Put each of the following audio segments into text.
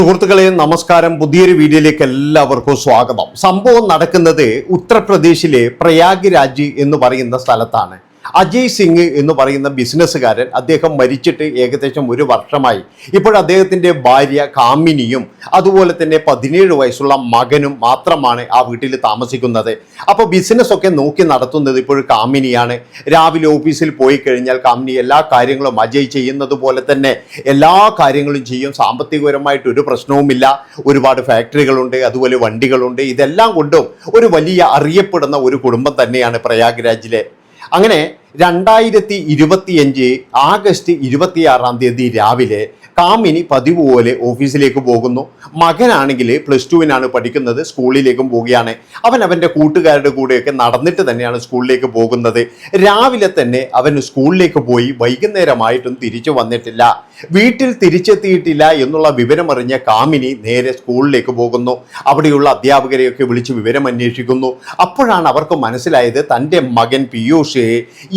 സുഹൃത്തുക്കളെ നമസ്കാരം. പുതിയൊരു വീഡിയോയിലേക്ക് എല്ലാവർക്കും സ്വാഗതം. സംഭവം നടക്കുന്നത് ഉത്തർപ്രദേശിലെ പ്രയാഗ് രാജ് എന്ന് പറയുന്ന സ്ഥലത്താണ്. അജയ് സിംഗ് എന്ന് പറയുന്ന ബിസിനസ്സുകാരൻ അദ്ദേഹം മരിച്ചിട്ട് ഏകദേശം ഒരു വർഷമായി. ഇപ്പോൾ അദ്ദേഹത്തിന്റെ ഭാര്യ കാമിനിയും അതുപോലെ തന്നെ പതിനേഴ് വയസ്സുള്ള മകനും മാത്രമാണ് ആ വീട്ടിൽ താമസിക്കുന്നത്. അപ്പോൾ ബിസിനസ്സൊക്കെ നോക്കി നടത്തുന്നത് ഇപ്പോൾ കാമിനിയാണ്. രാവിലെ ഓഫീസിൽ പോയി കഴിഞ്ഞാൽ കാമിനി എല്ലാ കാര്യങ്ങളും അജയ് ചെയ്യുന്നത് പോലെ തന്നെ എല്ലാ കാര്യങ്ങളും ചെയ്യും. സാമ്പത്തികപരമായിട്ട് ഒരു പ്രശ്നവുമില്ല. ഒരുപാട് ഫാക്ടറികളുണ്ട് അതുപോലെ വണ്ടികളുണ്ട്. ഇതെല്ലാം കൊണ്ടും ഒരു വലിയ അറിയപ്പെടുന്ന ഒരു കുടുംബം തന്നെയാണ് പ്രയാഗ്രാജിലെ. അങ്ങനെ രണ്ടായിരത്തി ഇരുപത്തിയഞ്ച് ആഗസ്റ്റ് ഇരുപത്തിയാറാം തീയതി രാവിലെ കാമിനി പതിവ് പോലെ ഓഫീസിലേക്ക് പോകുന്നു. മകനാണെങ്കിൽ പ്ലസ് ടുവിനാണ് പഠിക്കുന്നത് സ്കൂളിലേക്കും പോവുകയാണ്. അവൻ അവന്റെ കൂട്ടുകാരുടെ കൂടെയൊക്കെ നടന്നിട്ട് തന്നെയാണ് സ്കൂളിലേക്ക് പോകുന്നത്. രാവിലെ തന്നെ അവൻ സ്കൂളിലേക്ക് പോയി വൈകുന്നേരമായിട്ടും തിരിച്ചു വന്നിട്ടില്ല. വീട്ടിൽ തിരിച്ചെത്തിയിട്ടില്ല എന്നുള്ള വിവരമറിഞ്ഞ കാമിനി നേരെ സ്കൂളിലേക്ക് പോകുന്നു. അവിടെയുള്ള അധ്യാപകരെയൊക്കെ വിളിച്ച് വിവരം അന്വേഷിക്കുന്നു അപ്പോഴാണ് അവർക്ക് മനസ്സിലായത് തന്റെ മകൻ പിയൂഷ്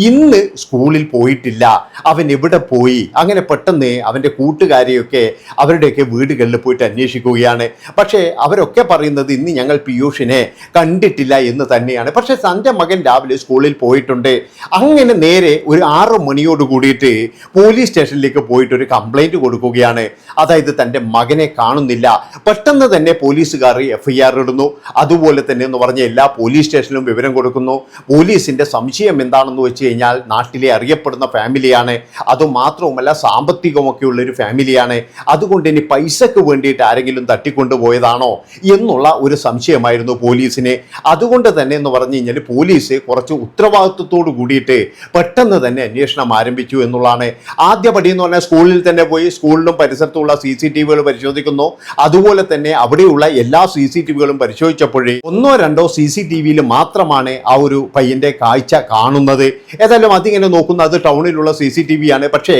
ഇന്ന് സ്കൂളിൽ പോയിട്ടില്ല. അവൻ എവിടെ പോയി? അങ്ങനെ പെട്ടെന്ന് അവന്റെ കൂട്ടുകാരെയൊക്കെ അവരുടെയൊക്കെ വീടുകളിൽ പോയിട്ട് അന്വേഷിക്കുകയാണ്. പക്ഷേ അവരൊക്കെ പറയുന്നത് ഇന്ന് ഞങ്ങൾ പിയൂഷിനെ കണ്ടിട്ടില്ല എന്ന് തന്നെയാണ്. പക്ഷേ തന്റെ മകൻ രാവിലെ സ്കൂളിൽ പോയിട്ടുണ്ട്. അങ്ങനെ നേരെ ഒരു ആറ് മണിയോട് കൂടിയിട്ട് പോലീസ് സ്റ്റേഷനിലേക്ക് പോയിട്ട് ഒരു കംപ്ലൈന്റ് കൊടുക്കുകയാണ്. അതായത് തന്റെ മകനെ കാണുന്നില്ല. പെട്ടെന്ന് തന്നെ പോലീസുകാർ എഫ് ഐ ആർ ഇടുന്നു. അതുപോലെ തന്നെ എന്ന് പറഞ്ഞ എല്ലാ പോലീസ് സ്റ്റേഷനിലും വിവരം കൊടുക്കുന്നു. പോലീസിന്റെ സംശയം എന്താണെന്ന് വെച്ച് കഴിഞ്ഞാൽ നാട്ടിലെ അറിയപ്പെടുന്ന ഫാമിലിയാണ് അതുമാത്രവുമല്ല സാമ്പത്തികമൊക്കെ ഉള്ള ഒരു ഫാമിലിയാണ് അതുകൊണ്ട് ഇനി പൈസക്ക് വേണ്ടിയിട്ട് ആരെങ്കിലും തട്ടിക്കൊണ്ടുപോയതാണോ എന്നുള്ള ഒരു സംശയമായിരുന്നു പോലീസിന്. അതുകൊണ്ട് തന്നെ എന്ന് പറഞ്ഞു കഴിഞ്ഞാൽ പോലീസ് കുറച്ച് ഉത്തരവാദിത്വത്തോട് കൂടിയിട്ട് പെട്ടെന്ന് തന്നെ അന്വേഷണം ആരംഭിച്ചു എന്നുള്ളതാണ്. ആദ്യപടി എന്ന് പറഞ്ഞാൽ സ്കൂളിൽ തന്നെ പോയി സ്കൂളിലും പരിസരത്തുള്ള സി സി ടി വികൾ പരിശോധിക്കുന്നു. അതുപോലെ തന്നെ അവിടെയുള്ള എല്ലാ സി സി ടി വികളും പരിശോധിച്ചപ്പോഴേ ഒന്നോ രണ്ടോ സി സി ടി വിയിൽ മാത്രമാണ് ആ ഒരു പയ്യന്റെ കാഴ്ച കാണുന്നത്. ഏതായാലും അതിങ്ങനെ നോക്കുന്നത് അത് ടൗണിലുള്ള സി സി ടി വി ആണ്. പക്ഷേ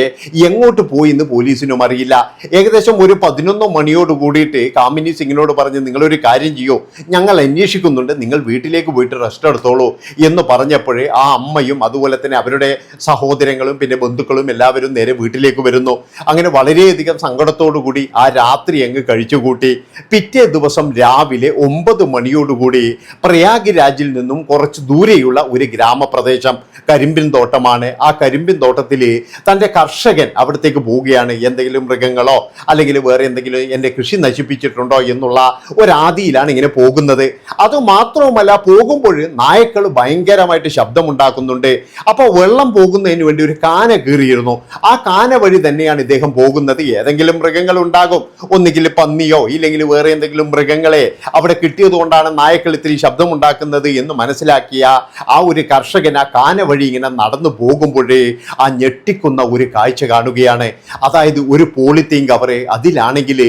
എങ്ങോട്ട് പോയി എന്ന് പോലീസിനും അറിയില്ല. ഏകദേശം ഒരു പതിനൊന്ന് മണിയോട് കൂടിയിട്ട് കാമിനി സിംഗിനോട് പറഞ്ഞ് നിങ്ങളൊരു കാര്യം ചെയ്യോ. ഞങ്ങൾ അന്വേഷിക്കുന്നുണ്ട്. നിങ്ങൾ വീട്ടിലേക്ക് പോയിട്ട് റെസ്റ്റ് എടുത്തോളൂ. എന്ന് പറഞ്ഞപ്പോഴേ ആ അമ്മയും അതുപോലെ തന്നെ അവരുടെ സഹോദരങ്ങളും പിന്നെ ബന്ധുക്കളും എല്ലാവരും നേരെ വീട്ടിലേക്ക് വരുന്നു. അങ്ങനെ വളരെയധികം സങ്കടത്തോടുകൂടി ആ രാത്രി അങ്ങ് കഴിച്ചുകൂട്ടി. പിറ്റേ ദിവസം രാവിലെ ഒമ്പത് മണിയോടുകൂടി പ്രയാഗ് രാജിൽ നിന്നും കുറച്ച് ദൂരെയുള്ള ഒരു ഗ്രാമപ്രദേശം കരിമ്പിൻ തോട്ടമാണ്. ആ കരിമ്പിൻ തോട്ടത്തിൽ തന്റെ കർഷകൻ അവിടത്തേക്ക് പോവുകയാണ്. എന്തെങ്കിലും മൃഗങ്ങളോ അല്ലെങ്കിൽ വേറെ എന്തെങ്കിലും എന്റെ കൃഷി നശിപ്പിച്ചിട്ടുണ്ടോ എന്നുള്ള ഒരാദിയിലാണ് ഇങ്ങനെ പോകുന്നത്. അതുമാത്രവുമല്ല പോകുമ്പോൾ നായക്കൾ ഭയങ്കരമായിട്ട് ശബ്ദമുണ്ടാക്കുന്നുണ്ട്. അപ്പോൾ വെള്ളം പോകുന്നതിന് വേണ്ടി ഒരു കാന കീറിയിരുന്നു. ആ കാന വഴി തന്നെയാണ് ഇദ്ദേഹം പോകുന്നത്? ഏതെങ്കിലും മൃഗങ്ങൾ ഉണ്ടാകും. ഒന്നുകിൽ പന്നിയോ ഇല്ലെങ്കിൽ വേറെ എന്തെങ്കിലും മൃഗങ്ങളെ അവിടെ കിട്ടിയത് കൊണ്ടാണ് നായക്കൾ ഇത്തിരി ശബ്ദമുണ്ടാക്കുന്നത് എന്ന് മനസ്സിലാക്കിയ ആ ഒരു കർഷകൻ ആ കാന വഴി ഇങ്ങനെ നടന്നു പോകുമ്പോഴേ ആ ഞെട്ടിക്കുന്ന ഒരു കാഴ്ച കാണുകയാണ്. അതായത് ഒരു പോളിത്തീൻ കവറ് അതിലാണെങ്കിൽ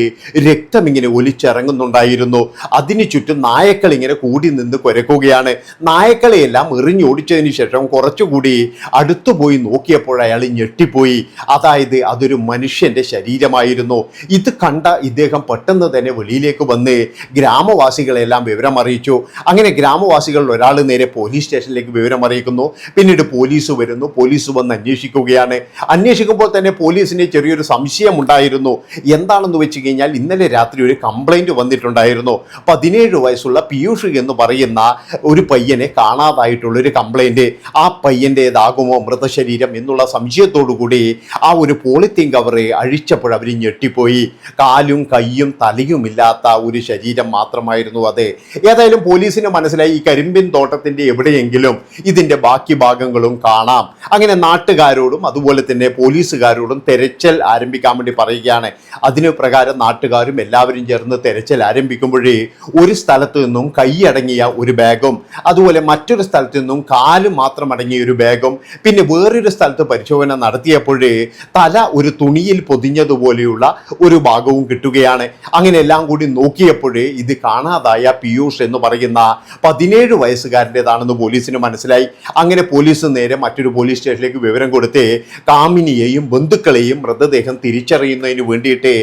രക്തം ഇങ്ങനെ ഒലിച്ചിറങ്ങുന്നുണ്ടായിരുന്നു. അതിന് ചുറ്റും നായക്കൾ ഇങ്ങനെ കൂടി നിന്ന് കുരക്കുകയാണ്. നായക്കളെയെല്ലാം എറിഞ്ഞോടിച്ചതിന് ശേഷം കുറച്ചുകൂടി അടുത്തു പോയി നോക്കിയപ്പോൾ അയാൾ ഞെട്ടിപ്പോയി. അതായത് അതൊരു മനുഷ്യന്റെ ശരീരമായിരുന്നു. ഇത് കണ്ട ഇദ്ദേഹം പെട്ടെന്ന് തന്നെ വെളിയിലേക്ക് വന്ന് ഗ്രാമവാസികളെല്ലാം വിവരം അറിയിച്ചു. അങ്ങനെ ഗ്രാമവാസികളിൽ ഒരാൾ നേരെ പോലീസ് സ്റ്റേഷനിലേക്ക് വിവരം അറിയിക്കുന്നു. പിന്നീട് പോലീസ് വരുന്നു. പോലീസ് വന്ന് അന്വേഷിക്കുകയാണ്. അന്വേഷിക്കുമ്പോൾ തന്നെ പോലീസിന് ചെറിയൊരു സംശയം ഉണ്ടായിരുന്നു എന്താണെന്ന് വെച്ച് കഴിഞ്ഞാൽ ഇന്നലെ രാത്രി ഒരു കംപ്ലൈന്റ് വന്നിട്ടുണ്ടായിരുന്നു. പതിനേഴ് വയസ്സുള്ള പീയൂഷ് എന്ന് പറയുന്ന ഒരു പയ്യനെ കാണാതായിട്ടുള്ള ഒരു കംപ്ലൈന്റ്. ആ പയ്യന്റെതാകുമോ മൃതശരീരം എന്നുള്ള സംശയത്തോടു കൂടി ആ ഒരു പോളിത്തീൻ കവറ് അഴിച്ചപ്പോൾ അവർ ഞെട്ടിപ്പോയി. കാലും കൈയും തലയുമില്ലാത്ത ഒരു ശരീരം മാത്രമായിരുന്നു അത്. ഏതായാലും പോലീസിന് മനസ്സിലായി ഈ കരിമ്പിൻ തോട്ടത്തിന്റെ എവിടെയെങ്കിലും ഇതിന്റെ ബാക്കി ഭാഗങ്ങളും കാണാം. അങ്ങനെ നാട്ടുകാരോടും അതുപോലെ തന്നെ പോലീസുകാരോടും തെരച്ചിൽ ആരംഭിക്കാൻ വേണ്ടി പറയുകയാണ്. അതിന് പ്രകാരം നാട്ടുകാരും എല്ലാവരും ചേർന്ന് തെരച്ചിൽ ആരംഭിക്കുമ്പോഴേ ഒരു സ്ഥലത്ത് നിന്നും കൈയടങ്ങിയ ഒരു ബാഗും അതുപോലെ മറ്റൊരു സ്ഥലത്ത് നിന്നും കാൽ മാത്രം അടങ്ങിയ ഒരു ബാഗും പിന്നെ വേറൊരു സ്ഥലത്ത് പരിശോധന നടത്തിയപ്പോഴേ തല ഒരു തുണിയിൽ പൊതിഞ്ഞതുപോലെയുള്ള ഒരു ഭാഗവും കിട്ടുകയാണ്. അങ്ങനെ എല്ലാം കൂടി നോക്കിയപ്പോഴേ ഇത് കാണാതായ പിയൂഷ് എന്ന് പറയുന്ന പതിനേഴ് വയസ്സുകാരന്റെതാണെന്ന് പോലീസിന് മനസ്സിലായി. അങ്ങനെ പോലീസ് നേരെ മറ്റൊരു പോലീസ് സ്റ്റേഷനിലേക്ക് വിവരം കൊടുത്ത് കാമിനിയെയും ബന്ധുക്കളെയും മൃതദേഹം തിരിച്ചറിയുന്നതിന് വേണ്ടിയിട്ട്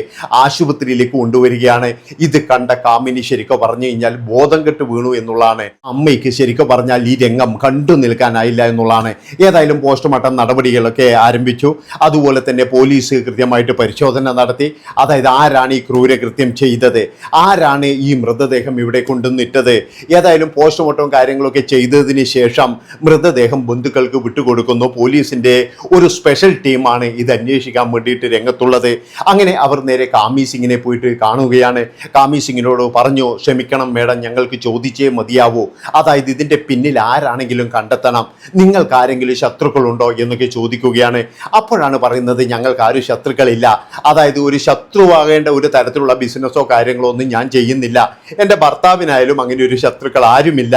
ആശുപത്രിയിലേക്ക് കൊണ്ടുവരികയാണ്. ഇത് കണ്ട കാമിനി ശരിക്കും പറഞ്ഞു കഴിഞ്ഞാൽ ബോധം കെട്ട് വീണു എന്നുള്ളതാണ്. അമ്മയ്ക്ക് ശരിക്കും പറഞ്ഞാൽ ഈ രംഗം കണ്ടു നിൽക്കാനായില്ല എന്നുള്ളതാണ്. ഏതായാലും പോസ്റ്റ്മോർട്ടം നടപടികളൊക്കെ ആരംഭിച്ചു. അതുപോലെ തന്നെ പോലീസ് പോലീസ് കൃത്യമായിട്ട് പരിശോധന നടത്തി. അതായത് ആരാണ് ഈ ക്രൂരകൃത്യം ചെയ്തത്? ആരാണ് ഈ മൃതദേഹം ഇവിടെ കൊണ്ടുവന്നിട്ടത്? ഏതായാലും പോസ്റ്റ്മോർട്ടം കാര്യങ്ങളൊക്കെ ചെയ്തതിന് ശേഷം മൃതദേഹം ബന്ധുക്കൾക്ക് വിട്ടുകൊടുക്കുന്നു. പോലീസിന്റെ ഒരു സ്പെഷ്യൽ ടീമാണ് ഇത് അന്വേഷിക്കാൻ വേണ്ടിയിട്ട് രംഗത്തുള്ളത്. അങ്ങനെ അവർ നേരെ കാമി സിംഗിനെ പോയിട്ട് കാണുകയാണ്. കാമി സിംഗിനോട് പറഞ്ഞു ക്ഷമിക്കണം മേഡം ഞങ്ങൾക്ക് ചോദിച്ചേ മതിയാവൂ. അതായത് ഇതിന്റെ പിന്നിൽ ആരാണെങ്കിലും കണ്ടെത്തണം. നിങ്ങൾക്ക് ആരെങ്കിലും ശത്രുക്കളുണ്ടോ? എന്നൊക്കെ ചോദിക്കുകയാണ്. അപ്പോഴാണ് പറയുന്നത് ഞങ്ങൾക്ക് ആരും ശത്രുക്കളില്ല. അതായത് ഒരു ശത്രുവാകേണ്ട ഒരു തരത്തിലുള്ള ബിസിനസ്സോ കാര്യങ്ങളോ ഒന്നും ഞാൻ ചെയ്യുന്നില്ല. എന്റെ ഭർത്താവിനായാലും അങ്ങനെ ഒരു ശത്രുക്കൾ ആരുമില്ല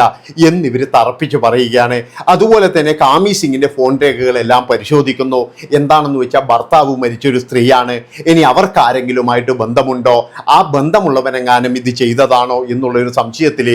എന്നിവർ തറപ്പിച്ച് പറയുകയാണ്. അതുപോലെ തന്നെ കാമി സിംഗിന്റെ ഫോൺ രേഖകളെല്ലാം പരിശോധിക്കുന്നു. എന്താണെന്ന് വെച്ചാൽ ഭർത്താവ് മരിച്ചൊരു സ്ത്രീയാണ്. ഇനി അവർക്കാരെങ്കിലുമായിട്ട് ബന്ധമുണ്ടോ? ആ ബന്ധമുള്ളവനെങ്ങാനും ഇത് ചെയ്തതാണോ എന്നുള്ളൊരു സംശയത്തിൽ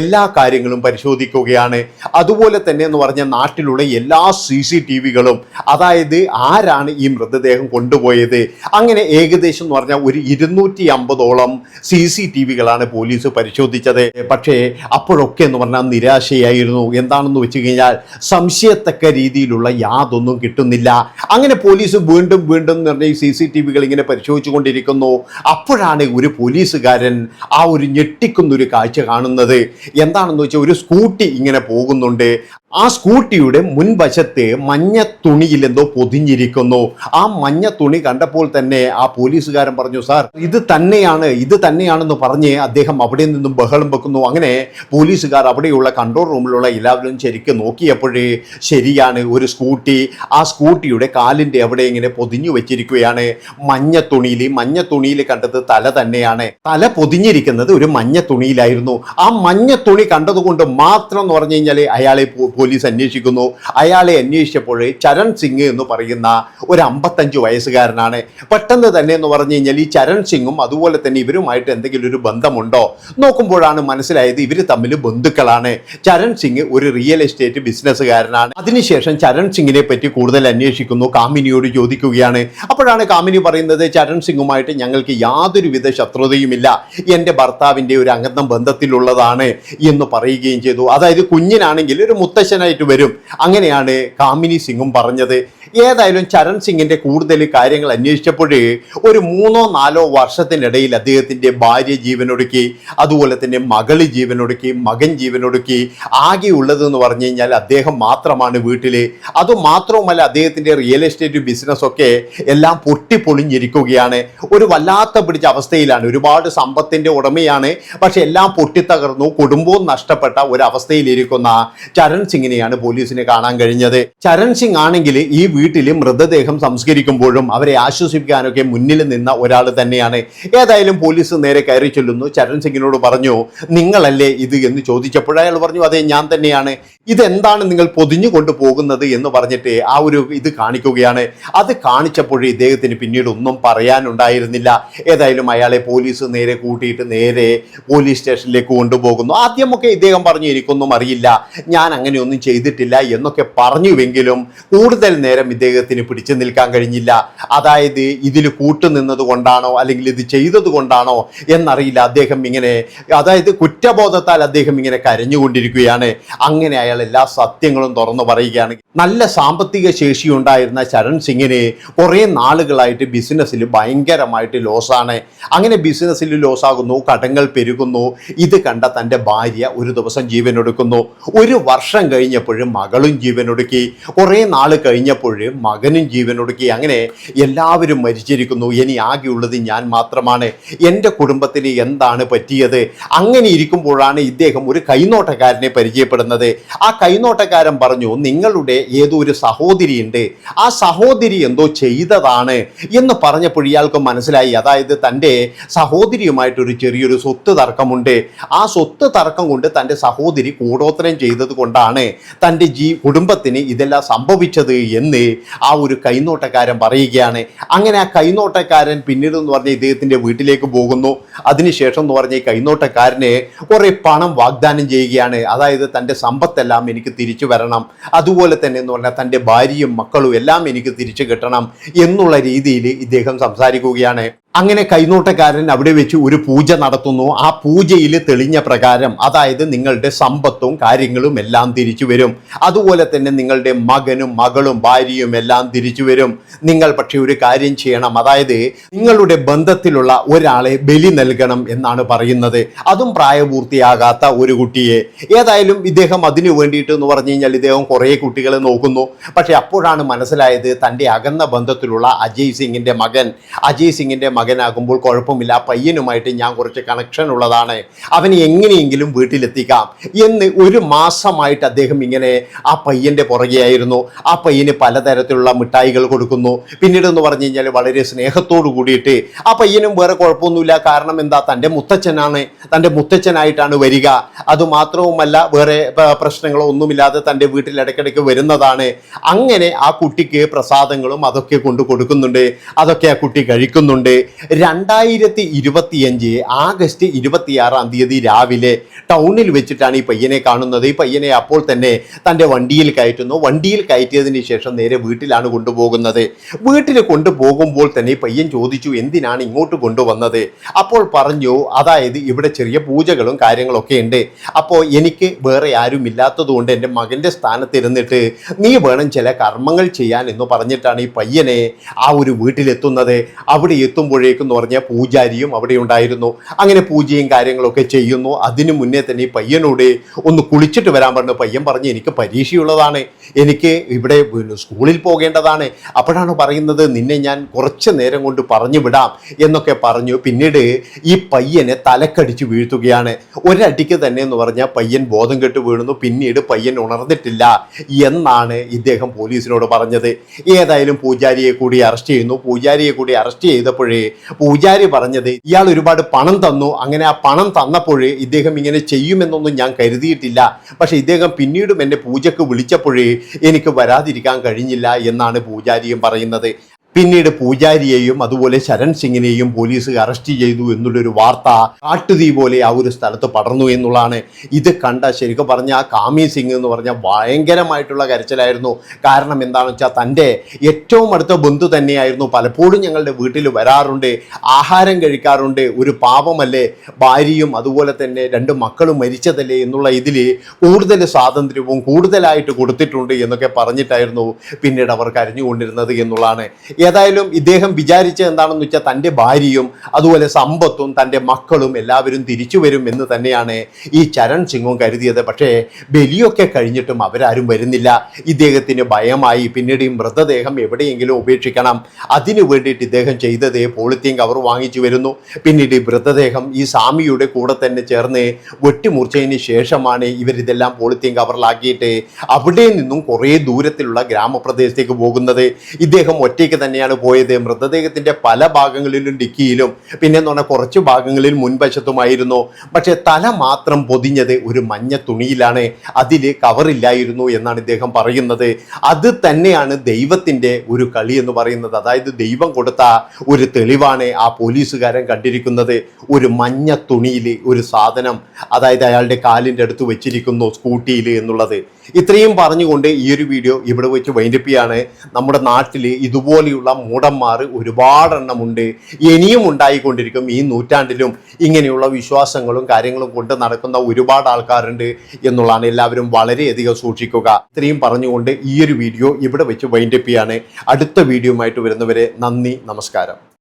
എല്ലാ കാര്യങ്ങളും പരിശോധിക്കുകയാണ്. അതുപോലെ തന്നെ എന്ന് പറഞ്ഞ നാട്ടിലുള്ള എല്ലാ സി സി ടി വികളും അതായത് ആരാണ് ഈ മൃതദേഹം കൊണ്ടുപോയത്. അങ്ങനെ ഏകദേശം എന്ന് പറഞ്ഞാൽ ഒരു ഇരുന്നൂറ്റി അമ്പതോളം സി സി ടി വികളാണ് പോലീസ് പരിശോധിച്ചത്. പക്ഷേ അപ്പോഴൊക്കെ എന്ന് പറഞ്ഞാൽ നിരാശയായിരുന്നു. എന്താണെന്ന് വെച്ച് കഴിഞ്ഞാൽ സംശയത്തക്ക രീതിയിലുള്ള യാതൊന്നും കിട്ടുന്നില്ല. അങ്ങനെ പോലീസ് വീണ്ടും വീണ്ടും ഈ സി സി ടി വികൾ ഇങ്ങനെ പരിശോധിച്ചുകൊണ്ടിരിക്കുന്നു. അപ്പോഴാണ് ഒരു പോലീസുകാരൻ ആ ഒരു ഞെട്ടിക്കുന്നൊരു കാഴ്ച കാണുന്നത്. എന്താണെന്ന് വെച്ചാൽ ഒരു സ്കൂട്ടി ഇങ്ങനെ പോകുന്നുണ്ട്. ആ സ്കൂട്ടിയുടെ മുൻവശത്ത് മഞ്ഞ തുണിയിൽ എന്തോ പൊതിഞ്ഞിരിക്കുന്നു. ആ മഞ്ഞ തുണി കണ്ടപ്പോൾ തന്നെ ആ പോലീസുകാരൻ പറഞ്ഞു സാർ ഇത് തന്നെയാണ് ഇത് തന്നെയാണെന്ന് പറഞ്ഞ് അദ്ദേഹം അവിടെ നിന്നും ബഹളം വെക്കുന്നു. അങ്ങനെ പോലീസുകാർ അവിടെയുള്ള കൺട്രോൾ റൂമിലുള്ള എല്ലാവരും ശരിക്കും നോക്കിയപ്പോഴേ ശരിയാണ് ഒരു സ്കൂട്ടി ആ സ്കൂട്ടിയുടെ കാലിന്റെ അവിടെ ഇങ്ങനെ പൊതിഞ്ഞു വെച്ചിരിക്കുകയാണ്. മഞ്ഞ തുണിയിൽ മഞ്ഞ തുണിയിൽ കണ്ടത് തല തന്നെയാണ്. തല പൊതിഞ്ഞിരിക്കുന്നത് ഒരു മഞ്ഞ തുണിയിലായിരുന്നു. ആ മഞ്ഞ തുണി കണ്ടതുകൊണ്ട് മാത്രം എന്ന് പറഞ്ഞു കഴിഞ്ഞാൽ അയാളെ പോലീസ് അന്വേഷിക്കുന്നു. അയാളെ അന്വേഷിച്ചപ്പോൾ ചരൺ സിംഗ് എന്ന് പറയുന്ന ഒരു അമ്പത്തഞ്ച് വയസ്സുകാരനാണ്. പെട്ടെന്ന് തന്നെ എന്ന് പറഞ്ഞു കഴിഞ്ഞാൽ ഈ ചരൺ സിംഗും അതുപോലെ തന്നെ ഇവരുമായിട്ട് എന്തെങ്കിലും ഒരു ബന്ധമുണ്ടോ? നോക്കുമ്പോഴാണ് മനസ്സിലായത് ഇവർ തമ്മിൽ ബന്ധുക്കളാണ്. ചരൺ സിംഗ് ഒരു റിയൽ എസ്റ്റേറ്റ് ബിസിനസ്സുകാരനാണ്. അതിനുശേഷം ചരൺ സിംഗിനെ പറ്റി കൂടുതൽ അന്വേഷിക്കുന്നു. കാമിനിയോട് ചോദിക്കുകയാണ്. അപ്പോഴാണ് കാമിനി പറയുന്നത് ചരൺ സിംഗുമായിട്ട് ഞങ്ങൾക്ക് യാതൊരുവിധ ശത്രുതയുമില്ല. എന്റെ ഭർത്താവിന്റെ ഒരു അംഗത്വം ബന്ധത്തിലുള്ളതാണ് എന്ന് പറയുകയും ചെയ്തു. അതായത് കുഞ്ഞിനാണെങ്കിൽ ഒരു മുത്തശ്ശനായിട്ട് വരും. അങ്ങനെയാണ് കാമിനി സിംഗും പറഞ്ഞത്. ഏതായാലും ചരൺ സിംഗിന്റെ കൂടുതൽ കാര്യങ്ങൾ അന്വേഷിച്ചപ്പോഴേ ഒരു മൂന്നോ നാലോ വർഷത്തിനിടയിൽ അദ്ദേഹത്തിന്റെ ഭാര്യ ജീവനൊടുക്കി അതുപോലെ തന്നെ മകൾ ജീവനൊടുക്കി മകൻ ജീവനൊടുക്കി ആകെ പറഞ്ഞു കഴിഞ്ഞാൽ അദ്ദേഹം മാത്രമാണ് വീട്ടിൽ. അതുമാത്രവുമല്ല അദ്ദേഹത്തിന്റെ റിയൽ എസ്റ്റേറ്റ് ബിസിനസ് ഒക്കെ എല്ലാം പൊട്ടിപ്പൊളിഞ്ഞിരിക്കുകയാണ്. ഒരു വല്ലാത്ത പിടിച്ച അവസ്ഥയിലാണ്. ഒരുപാട് സമ്പത്തിന്റെ ഉടമയാണ് പക്ഷെ എല്ലാം പൊട്ടിത്തകർന്നു കുടുംബവും നഷ്ടപ്പെട്ട ഒരവസ്ഥയിലിരിക്കുന്ന ചരൺ സിംഗിനെയാണ് പോലീസിനെ കാണാൻ കഴിഞ്ഞത്. ചരൺ സിംഗ് ആണെങ്കിൽ ഈ വീട്ടിൽ മൃതദേഹം സംസ്കരിക്കുമ്പോഴും അവരെ ആശ്വസിപ്പിക്കാനൊക്കെ മുന്നിൽ നിന്ന ഒരാൾ തന്നെയാണ്. ഏതായാലും പോലീസ് നേരെ കയറി ചൊല്ലുന്നു. ചരൺ സിംഗിനോട് പറഞ്ഞു നിങ്ങളല്ലേ ഇത്? എന്ന് ചോദിച്ചപ്പോൾ അയാൾ പറഞ്ഞു അതെ ഞാൻ തന്നെയാണ്. ഇതെന്താണ് നിങ്ങൾ പൊതിഞ്ഞു കൊണ്ടുപോകുന്നത്? എന്ന് പറഞ്ഞിട്ട് ആ ഒരു ഇത് കാണിക്കുകയാണ്. അത് കാണിച്ചപ്പോഴേ ഇദ്ദേഹത്തിന് പിന്നീട് ഒന്നും പറയാനുണ്ടായിരുന്നില്ല. ഏതായാലും അയാളെ പോലീസ് നേരെ കൂട്ടിയിട്ട് നേരെ പോലീസ് സ്റ്റേഷനിലേക്ക് കൊണ്ടുപോകുന്നു. ആദ്യമൊക്കെ ഇദ്ദേഹം പറഞ്ഞു എനിക്കൊന്നും അറിയില്ല. ഞാൻ അങ്ങനെയൊന്നും ചെയ്തിട്ടില്ല എന്നൊക്കെ പറഞ്ഞുവെങ്കിലും കൂടുതൽ നേരം ഇദ്ദേഹത്തിന് പിടിച്ചു നിൽക്കാൻ കഴിഞ്ഞില്ല. അതായത് ഇതിൽ കൂട്ടുനിന്നത് കൊണ്ടാണോ അല്ലെങ്കിൽ ഇത് ചെയ്തത് കൊണ്ടാണോ എന്നറിയില്ല. അദ്ദേഹം ഇങ്ങനെ അതായത് കുറ്റബോധത്താൽ അദ്ദേഹം ഇങ്ങനെ കരഞ്ഞുകൊണ്ടിരിക്കുകയാണ്. അങ്ങനെ അയാൾ എല്ലാ സത്യങ്ങളും തുറന്നു പറയുകയാണ്. നല്ല സാമ്പത്തിക ശേഷി ഉണ്ടായിരുന്ന ചരൺ സിംഗിന് കുറേ നാളുകളായിട്ട് ബിസിനസ്സിൽ ഭയങ്കരമായിട്ട് ലോസാണ്. അങ്ങനെ ബിസിനസ്സിൽ ലോസാകുന്നു കടങ്ങൾ പെരുകുന്നു. ഇത് കണ്ട തന്റെ ഭാര്യ ഒരു ദിവസം ജീവനൊടുക്കുന്നു. ഒരു വർഷം കഴിഞ്ഞപ്പോഴും മകളും ജീവനൊടുക്കി. കുറേ നാൾ കഴിഞ്ഞപ്പോഴും മകനും ജീവനൊടുക്കി അങ്ങനെ എല്ലാവരും മരിച്ചിരിക്കുന്നു. ഇനി ആകെയുള്ളത് ഞാൻ മാത്രമാണ്. എന്റെ കുടുംബത്തിന് എന്താണ് പറ്റിയത്? അങ്ങനെ ഇരിക്കുമ്പോഴാണ് ഇദ്ദേഹം ഒരു കൈനോട്ടക്കാരനെ പരിചയപ്പെടുന്നത്. ആ കൈനോട്ടക്കാരൻ പറഞ്ഞു നിങ്ങളുടെ ഏതോ ഒരു സഹോദരിയുണ്ട്? ആ സഹോദരി എന്തോ ചെയ്തതാണ്? എന്ന് പറഞ്ഞപ്പോൾ ഇയാൾക്ക് മനസ്സിലായി. അതായത് തന്റെ സഹോദരിയുമായിട്ടൊരു ചെറിയൊരു സ്വത്ത് തർക്കമുണ്ട്. ആ സ്വത്ത് തർക്കം കൊണ്ട് തന്റെ സഹോദരി കൂടോത്രം ചെയ്തത് കൊണ്ടാണ് തന്റെ ജീ കുടുംബത്തിന് ഇതെല്ലാം സംഭവിച്ചത് എന്ന് ആ ഒരു കൈനോട്ടക്കാരൻ പറയുകയാണ്. അങ്ങനെ ആ കൈനോട്ടക്കാരൻ പിന്നീട് എന്ന് പറഞ്ഞ ഇദ്ദേഹത്തിന്റെ വീട്ടിലേക്ക് പോകുന്നു. അതിനുശേഷം എന്ന് പറഞ്ഞ ഈ കൈനോട്ടക്കാരന് കുറേ പണം വാഗ്ദാനം ചെയ്യുകയാണ്. അതായത് തന്റെ സമ്പത്തെല്ലാം എനിക്ക് തിരിച്ചു വരണം. അതുപോലെ തന്നെ എന്ന് പറഞ്ഞാൽ തന്റെ ഭാര്യയും മക്കളും എല്ലാം എനിക്ക് തിരിച്ചു കിട്ടണം എന്നുള്ള രീതിയിൽ ഇദ്ദേഹം സംസാരിക്കുകയാണ്. അങ്ങനെ കൈനോട്ടക്കാരൻ അവിടെ വെച്ച് ഒരു പൂജ നടത്തുന്നു. ആ പൂജയിൽ തെളിഞ്ഞ പ്രകാരം അതായത് നിങ്ങളുടെ സമ്പത്തും കാര്യങ്ങളും എല്ലാം തിരിച്ചു വരും. അതുപോലെ തന്നെ നിങ്ങളുടെ മകനും മകളും ഭാര്യയും എല്ലാം തിരിച്ചു വരും. നിങ്ങൾ പക്ഷേ ഒരു കാര്യം ചെയ്യണം. അതായത് നിങ്ങളുടെ ബന്ധത്തിലുള്ള ഒരാളെ ബലി നൽകണം എന്നാണ് പറയുന്നത്. അതും പ്രായപൂർത്തിയാകാത്ത ഒരു കുട്ടിയെ. ഏതായാലും ഇദ്ദേഹം അതിനു വേണ്ടിയിട്ട് എന്ന് പറഞ്ഞു കഴിഞ്ഞാൽ ഇദ്ദേഹം കുറേ കുട്ടികളെ നോക്കുന്നു. പക്ഷെ അപ്പോഴാണ് മനസ്സിലായത് തന്റെ അകന്ന ബന്ധത്തിലുള്ള അജയ് സിംഗിന്റെ മകൻ. അജയ് സിംഗിന്റെ മകനാകുമ്പോൾ കുഴപ്പമില്ല ആ പയ്യനുമായിട്ട് ഞാൻ കുറച്ച് കണക്ഷൻ ഉള്ളതാണ്. അവനെ എങ്ങനെയെങ്കിലും വീട്ടിലെത്തിക്കാം എന്ന് ഒരു മാസമായിട്ട് അദ്ദേഹം ഇങ്ങനെ ആ പയ്യന്റെ പുറകെയായിരുന്നു. ആ പയ്യന് പലതരത്തിലുള്ള മിഠായികൾ കൊടുക്കുന്നു. പിന്നീട് എന്ന് പറഞ്ഞു കഴിഞ്ഞാൽ വളരെ സ്നേഹത്തോടു കൂടിയിട്ട് ആ പയ്യനും വേറെ കുഴപ്പമൊന്നുമില്ല. കാരണം എന്താ? തന്റെ മുത്തച്ഛനാണ്. തന്റെ മുത്തച്ഛനായിട്ടാണ് വരിക. അതുമാത്രവുമല്ല വേറെ പ്രശ്നങ്ങളോ ഒന്നുമില്ലാതെ തന്റെ വീട്ടിൽ ഇടയ്ക്കിടയ്ക്ക് വരുന്നതാണ്. അങ്ങനെ ആ കുട്ടിക്ക് പ്രസാദങ്ങളും അതൊക്കെ കൊണ്ട് കൊടുക്കുന്നുണ്ട്. അതൊക്കെ ആ കുട്ടി കഴിക്കുന്നുണ്ട്. രണ്ടായിരത്തി ഇരുപത്തിയഞ്ച് ആഗസ്റ്റ് ഇരുപത്തിയാറാം തീയതി രാവിലെ ടൗണിൽ വെച്ചിട്ടാണ് ഈ പയ്യനെ കാണുന്നത്. ഈ പയ്യനെ അപ്പോൾ തന്നെ തന്റെ വണ്ടിയിൽ കയറ്റുന്നു. വണ്ടിയിൽ കയറ്റിയതിന് ശേഷം നേരെ വീട്ടിലാണ് കൊണ്ടുപോകുന്നത്. വീട്ടിൽ കൊണ്ടുപോകുമ്പോൾ തന്നെ പയ്യൻ ചോദിച്ചു എന്തിനാണ് ഇങ്ങോട്ട് കൊണ്ടുവന്നത്? അപ്പോൾ പറഞ്ഞു അതായത് ഇവിടെ ചെറിയ പൂജകളും കാര്യങ്ങളൊക്കെ ഉണ്ട്. അപ്പോൾ എനിക്ക് വേറെ ആരും ഇല്ലാത്തതുകൊണ്ട് എന്റെ മകന്റെ സ്ഥാനത്തിരുന്നിട്ട് നീ വേണം ചില കർമ്മങ്ങൾ ചെയ്യാൻ എന്ന് പറഞ്ഞിട്ടാണ് ഈ പയ്യനെ ആ ഒരു വീട്ടിലെത്തുന്നത്. അവിടെ എത്തുമ്പോഴേക്കും എന്ന് പറഞ്ഞാൽ പൂജാരിയും അവിടെ ഉണ്ടായിരുന്നു. അങ്ങനെ പൂജയും കാര്യങ്ങളൊക്കെ ചെയ്യുന്നു. അതിനു മുന്നേ തന്നെ ഈ പയ്യനോട് ഒന്ന് കുളിച്ചിട്ട് വരാൻ പറഞ്ഞു പയ്യൻ പറഞ്ഞ് എനിക്ക് പരീക്ഷയുള്ളതാണ്. എനിക്ക് ഇവിടെ സ്കൂളിൽ പോകേണ്ടതാണ്. അപ്പോഴാണ് പറയുന്നത് നിന്നെ ഞാൻ കുറച്ച് നേരം കൊണ്ട് പറഞ്ഞു വിടാം എന്നൊക്കെ പറഞ്ഞു. പിന്നീട് ഈ പയ്യനെ തലക്കടിച്ച് വീഴ്ത്തുകയാണ്. ഒരടിക്ക് തന്നെ എന്ന് പറഞ്ഞാൽ പയ്യൻ ബോധം കെട്ട് വീഴുന്നു പിന്നീട് പയ്യൻ ഉണർന്നിട്ടില്ല എന്നാണ് ഇദ്ദേഹം പോലീസിനോട് പറഞ്ഞത്. ഏതായാലും പൂജാരിയെ കൂടി അറസ്റ്റ് ചെയ്യുന്നു. പൂജാരിയെ കൂടി അറസ്റ്റ് ചെയ്തപ്പോഴേ പൂജാരി പറഞ്ഞത് ഇയാൾ ഒരുപാട് പണം തന്നു. അങ്ങനെ ആ പണം തന്നപ്പോൾ ഇദ്ദേഹം ഇങ്ങനെ ചെയ്യുമെന്നൊന്നും ഞാൻ കരുതിയിട്ടില്ല. പക്ഷെ ഇദ്ദേഹം പിന്നീടും എന്നെ പൂജക്ക് വിളിച്ചപ്പോഴേ എനിക്ക് വരാതിരിക്കാൻ കഴിഞ്ഞില്ല എന്നാണ് പൂജാരിയും പറയുന്നത്. പിന്നീട് പൂജാരിയെയും അതുപോലെ ശരൺ സിംഗിനെയും പോലീസ് അറസ്റ്റ് ചെയ്തു എന്നുള്ളൊരു വാർത്ത കാട്ടുതീ പോലെ ആ ഒരു സ്ഥലത്ത് പടർന്നു എന്നുള്ളതാണ്. ഇത് കണ്ട ശരിക്കും പറഞ്ഞ ആ കാമി സിംഗ് എന്ന് പറഞ്ഞാൽ ഭയങ്കരമായിട്ടുള്ള കരച്ചിലായിരുന്നു. കാരണം എന്താണെന്ന് വെച്ചാൽ തന്റെ ഏറ്റവും അടുത്ത ബന്ധു തന്നെയായിരുന്നു. പലപ്പോഴും ഞങ്ങളുടെ വീട്ടിൽ വരാറുണ്ട് ആഹാരം കഴിക്കാറുണ്ട് ഒരു പാപമല്ലേ? ഭാര്യയും അതുപോലെ തന്നെ രണ്ട് മക്കളും മരിച്ചതല്ലേ എന്നുള്ള ഇതിൽ കൂടുതൽ സ്വാതന്ത്ര്യവും കൂടുതലായിട്ട് കൊടുത്തിട്ടുണ്ട് എന്നൊക്കെ പറഞ്ഞിട്ടായിരുന്നു പിന്നീട് അവർ കരഞ്ഞുകൊണ്ടിരുന്നത് എന്നുള്ളതാണ്. ഏതായാലും ഇദ്ദേഹം വിചാരിച്ചത് എന്താണെന്ന് വെച്ചാൽ തന്റെ ഭാര്യയും അതുപോലെ സമ്പത്തും തന്റെ മക്കളും എല്ലാവരും തിരിച്ചു വരും എന്ന് തന്നെയാണ് ഈ ചരൺ സിംഗും കരുതിയത്. പക്ഷേ ബലിയൊക്കെ കഴിഞ്ഞിട്ടും അവരാരും വരുന്നില്ല. ഇദ്ദേഹത്തിന് ഭയമായി. പിന്നീട് ഈ മൃതദേഹം എവിടെയെങ്കിലും ഉപേക്ഷിക്കണം. അതിനു വേണ്ടിയിട്ട് ഇദ്ദേഹം ചെയ്തത് പോളിത്തീൻ കവർ വാങ്ങിച്ചു വരുന്നു. പിന്നീട് ഈ മൃതദേഹം ഈ സ്വാമിയുടെ കൂടെ തന്നെ ചേർന്ന് വെട്ടിമുറിച്ചതിന് ശേഷമാണ് ഇവരിതെല്ലാം പോളിത്തീൻ കവറിലാക്കിയിട്ട് അവിടെ നിന്നും കുറേ ദൂരത്തിലുള്ള ഗ്രാമപ്രദേശത്തേക്ക് പോകുന്നത്. ഇദ്ദേഹം ഒറ്റയ്ക്ക് തന്നെയാണ് പോയത്. മൃതദേഹത്തിന്റെ പല ഭാഗങ്ങളിലും ഡിക്കിയിലും പിന്നെ പറഞ്ഞാൽ കുറച്ച് ഭാഗങ്ങളിൽ മുൻവശത്തുമായിരുന്നു. പക്ഷേ തല മാത്രം പൊതിഞ്ഞത് ഒരു മഞ്ഞ തുണിയിലാണ്. അതിൽ കവറില്ലായിരുന്നു എന്നാണ് ഇദ്ദേഹം പറയുന്നത്. അത് തന്നെയാണ് ദൈവത്തിന്റെ ഒരു കളി എന്ന് പറയുന്നത്. അതായത് ദൈവം കൊടുത്ത ഒരു തെളിവാണ് ആ പോലീസുകാരൻ കണ്ടിരിക്കുന്നത്. ഒരു മഞ്ഞ തുണിയിൽ ഒരു സാധനം അതായത് അയാളുടെ കാലിന്റെ അടുത്ത് വെച്ചിരിക്കുന്നു സ്കൂട്ടിയിൽ എന്നുള്ളത്. ഇത്രയും പറഞ്ഞുകൊണ്ട് ഈ ഒരു വീഡിയോ ഇവിടെ വെച്ച് വൈൻഡപ്പിയാണ് നമ്മുടെ നാട്ടിൽ ഇതുപോലെയുള്ള മൂടന്മാർ ഒരുപാടെണ്ണമുണ്ട്. ഇനിയും ഉണ്ടായിക്കൊണ്ടിരിക്കും ഈ നൂറ്റാണ്ടിലും. ഇങ്ങനെയുള്ള വിശ്വാസങ്ങളും കാര്യങ്ങളും കൊണ്ട് നടക്കുന്ന ഒരുപാട് ആൾക്കാരുണ്ട് എന്നുള്ളതാണ് എല്ലാവരും വളരെയധികം സൂക്ഷിക്കുക. ഇത്രയും പറഞ്ഞുകൊണ്ട് ഈ ഒരു വീഡിയോ ഇവിടെ വെച്ച് വൈൻഡപ്പിയാണ് അടുത്ത വീഡിയോയുമായിട്ട് വരുന്നവരെ നന്ദി നമസ്കാരം.